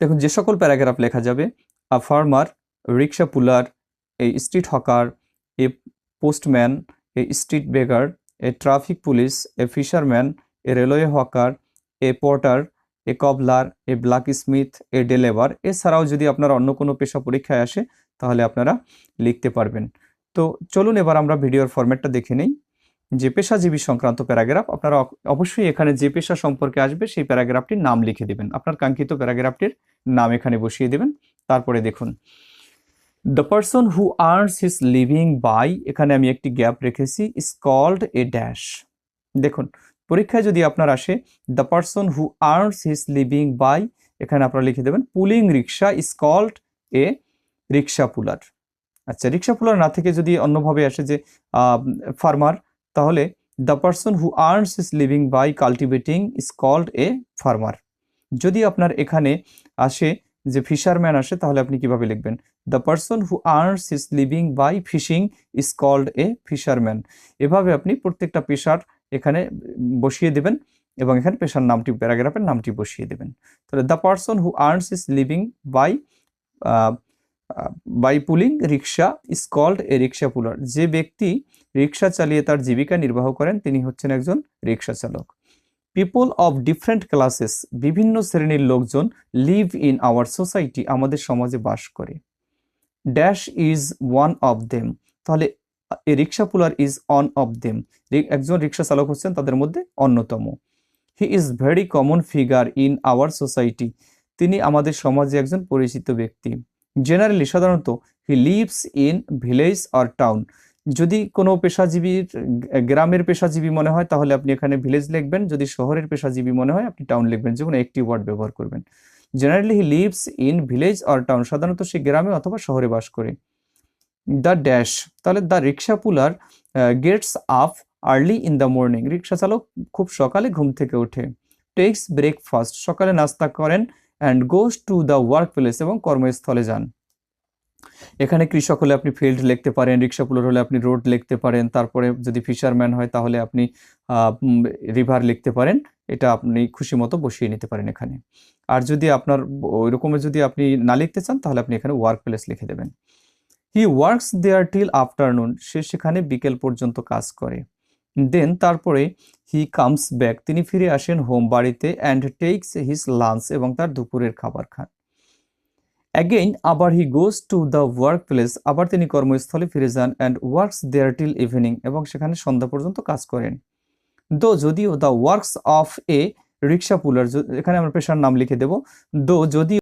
দেখুন, যে সকল প্যারাগ্রাফ লেখা যাবে, a farmer, rickshaw puller, a street hawker, a postman, a street beggar, a traffic police, a fisherman, a railway hawker, a porter, a cobbler, a blacksmith a deliverer এছাড়াও যদি আপনার অন্য কোনো পেশা পরীক্ষায় আসে তাহলে আপনারা লিখতে পারবেন। তো চলুন এবার আমরা ভিডিওর ফরম্যাটটা দেখে নেই। যে পেশাজীবী সংক্রান্ত প্যারাগ্রাফ, আপনারা অবশ্যই এখানে যে পেশা সম্পর্কে আসবে সেই প্যারাগ্রাফটির নাম লিখে দেবেন। আপনার কাঙ্ক্ষিত প্যারাগ্রাফটির নাম এখানে বসিয়ে দেবেন। তারপরে দেখুন। The person who earns his living by এখানে আমি একটি গ্যাপ রেখেছি। ইজ কল্ড এ ড্যাশ দেখুন, পরীক্ষায় যদি আপনার আসে the person who earns his living by এখানে আপনারা লিখে দেবেন pulling rickshaw is called a rickshaw puller আচ্ছা রিক্সা পুলার না থেকে যদি অন্যভাবে আসে যে ফার্মার তাহলে the person who earns his living by cultivating is called a farmer যদি আপনার এখানে আসে যে ফিশারম্যান আসে, তাহলে আপনি কীভাবে লিখবেন? The person who earns his living by fishing is called a fisherman এভাবে আপনি প্রত্যেকটা পেশার এখানে বসিয়ে দেবেন এবং এখানে পেশার নামটি, প্যারাগ্রাফের নামটি বসিয়ে দেবেন। তাহলে the person who earns his living by by pulling rickshaw is called a rickshaw puller যে ব্যক্তি রিক্সা চালিয়ে তার জীবিকা নির্বাহ করেন। তিনি হচ্ছেন একজন রিক্সা চালক। পিপল অফ ডিফারেন্ট ক্লাসেস বিভিন্ন শ্রেণির লোকজন লিভ ইন আওয়ার সোসাইটি আমাদের সমাজে বাস করে। Dash is one of them তাহলে rickshaw puller is one of them একজন রিক্সা চালক হচ্ছেন তাদের মধ্যে অন্যতম। He is very common figure in our society তিনি আমাদের সমাজে একজন পরিচিত ব্যক্তি। জেনারেলি সাধারণত he lives in village or town যদি কোনো পেশাজীবীর গ্রামের পেশাজীবী মনে হয়, তাহলে আপনি এখানে ভিলেজ লিখবেন। যদি শহরের পেশাজীবী মনে হয়, আপনি টাউন লিখবেন। যে কোনো একটি ওয়ার্ড ব্যবহার করবেন। Generally he lives in village or town সাধারণত সে গ্রামে অথবা শহরে বাস করে। দ্য ড্যাশ তাহলে the rickshaw puller gets up early in the morning rickshaw চালক খুব সকালে ঘুম থেকে ওঠে। টেক্স ব্রেকফাস্ট সকালে নাস্তা করেন and goes to the work place এবং কর্মস্থলে যান। এখানে কৃষক হলে আপনি ফিল্ড লিখতে পারেন, রিক্সা পুলার হলে আপনি রোড লিখতে পারেন, তারপরে যদি ফিশারম্যান হয় তাহলে আপনি রিভার লিখতে পারেন, এটা আপনি খুশি মতো বসিয়ে নিতে পারেন এখানে। আর যদি আপনার ওই যদি আপনি না লিখতে চান, তাহলে আপনি এখানে ওয়ার্ক প্লেস লিখে দেবেন। He works there till afternoon সে সেখানে বিকেল পর্যন্ত কাজ করে। দেন তারপরে হি কামস ব্যাক তিনি ফিরে আসেন হোম বাড়িতে অ্যান্ড টেকস হিজ লাঞ্চ এবং তার দুপুরের খাবার খান। অ্যাগেইন আবার he goes to the work place আবার তিনি কর্মস্থলে ফিরে যান and works there till evening এবং সেখানে সন্ধ্যা পর্যন্ত কাজ করেন। দো, যদিও the works of a rickshaw puller এখানে আমরা পেশার নাম লিখে দেব। দো যদি